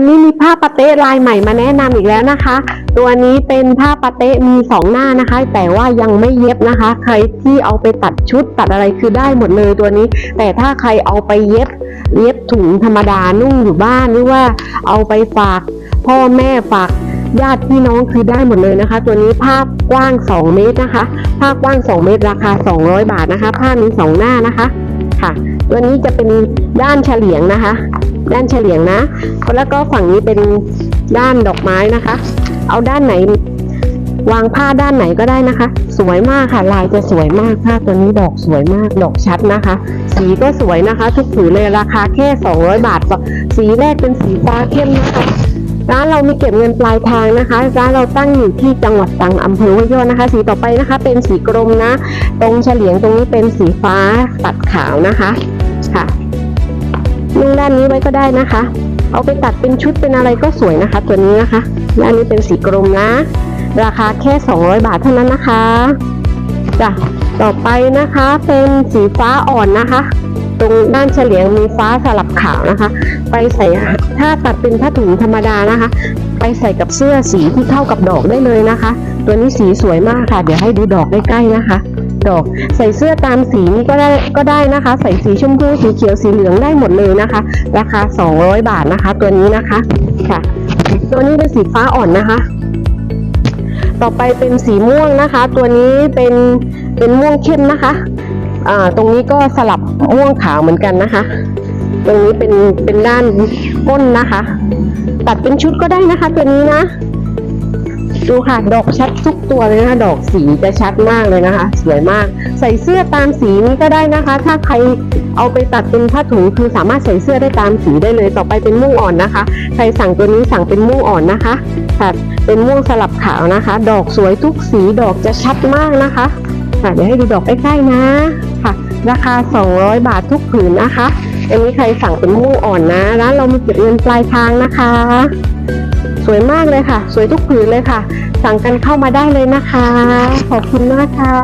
วันนี้มีผ้าปาเต้ลายใหม่มาแนะนำอีกแล้วนะคะ ตัวนี้เป็นผ้าปาเต้มีสองหน้านะคะ แต่ว่ายังไม่เย็บนะคะ ใครที่เอาไปตัดชุดตัดอะไรคือได้หมดเลยตัวนี้ แต่ถ้าใครเอาไปเย็บเย็บถุงธรรมดานุ่งอยู่บ้านหรือว่าเอาไปฝาก พ่อแม่ฝากญาติพี่น้องคือได้หมดเลยนะคะ ตัวนี้ผ้ากว้าง 2 เมตรนะคะผ้ากว้าง 2 เมตรราคา 200 บาทนะคะ ผ้ามีสองหน้านะคะค่ะ ตัวนี้จะเป็นด้านเฉลียงนะคะ ด้านเฉลียงนะ แล้วก็ฝั่งนี้เป็นด้านดอกไม้นะคะ เอาด้านไหน วางผ้าด้านไหนก็ได้นะคะ สวยมากค่ะ ลายจะสวยมากผ้าตัวนี้ดอกสวยมากดอกชัดนะคะ สีก็สวยนะคะ ทุกผืนเลยราคาแค่ 200 บาท สีแรกเป็นสีฟ้าเข้มนะคะร้านเรามีเก็บเงินปลายทางนะคะร้านเราตั้งอยู่ที่จังหวัดตรังอำเภอห้วยยอดนะคะ สีต่อไปนะคะ เป็นสีกรมนะ ตรงเฉลียงตรงนี้เป็นสีฟ้าตัดขาวนะคะค่ะ นุ่งด้านนี้ไว้ก็ได้นะคะ เอาไปตัดเป็นชุดเป็นอะไรก็สวยนะคะ ตัวนี้นะคะด้านนี้เป็นสีกรมนะ ราคาแค่ 200 บาทเท่านั้นนะคะจ้ะต่อไปนะคะเป็นสีฟ้าอ่อนนะคะ ตรงด้านเฉลียงมีฟ้าสลับขาวนะคะ ไปใส่ถ้าตัดเป็นผ้าถุงธรรมดานะคะ ไปใส่กับเสื้อสีที่เข้ากับดอกได้เลยนะคะ ตัวนี้สีสวยมากค่ะ เดี๋ยวให้ดูดอกใกล้ๆนะคะ ดอก ใส่เสื้อตามสีนี้ก็ได้ก็ได้นะคะ ใส่สีชมพูสีเขียวสีเหลืองได้หมดเลยนะคะ ราคา 200 บาทนะคะ ตัวนี้นะคะค่ะ ตัวนี้เป็นสีฟ้าอ่อนนะคะ ต่อไปเป็นสีม่วงนะคะ ตัวนี้เป็นเป็นม่วงเข้มนะคะอ่าตรงนี้ก็สลับม่วงขาวเหมือนกันนะคะ ตรงนี้เป็นเป็นด้านก้นนะคะ ตัดเป็นชุดก็ได้นะคะ ตัวนี้นะ ดูค่ะดอกชัดทุกตัวเลยนะคะดอกสีจะชัดมากเลยนะคะ สวยมาก ใส่เสื้อตามสีนี้ก็ได้นะคะ ถ้าใครเอาไปตัดเป็นผ้าถุงคือสามารถใส่เสื้อได้ตามสีได้เลยต่อไปเป็นม่วงอ่อนนะคะ ใครสั่งตัวนี้สั่งเป็นม่วงอ่อนนะคะค่ะเป็นม่วงสลับขาวนะคะ ดอกสวยทุกสีดอกจะชัดมากนะคะค่ะเดี๋ยวให้ดูดอกใกล้ๆนะค่ะ ราคา 200 บาททุกผืนนะคะ อันนี้ใครสั่งเป็นม่วงอ่อนนะร้านเรามีเก็บเงินปลายทางนะคะ สวยมากเลยค่ะ สวยทุกผืนเลยค่ะ สั่งกันเข้ามาได้เลยนะคะ ขอบคุณมากค่ะ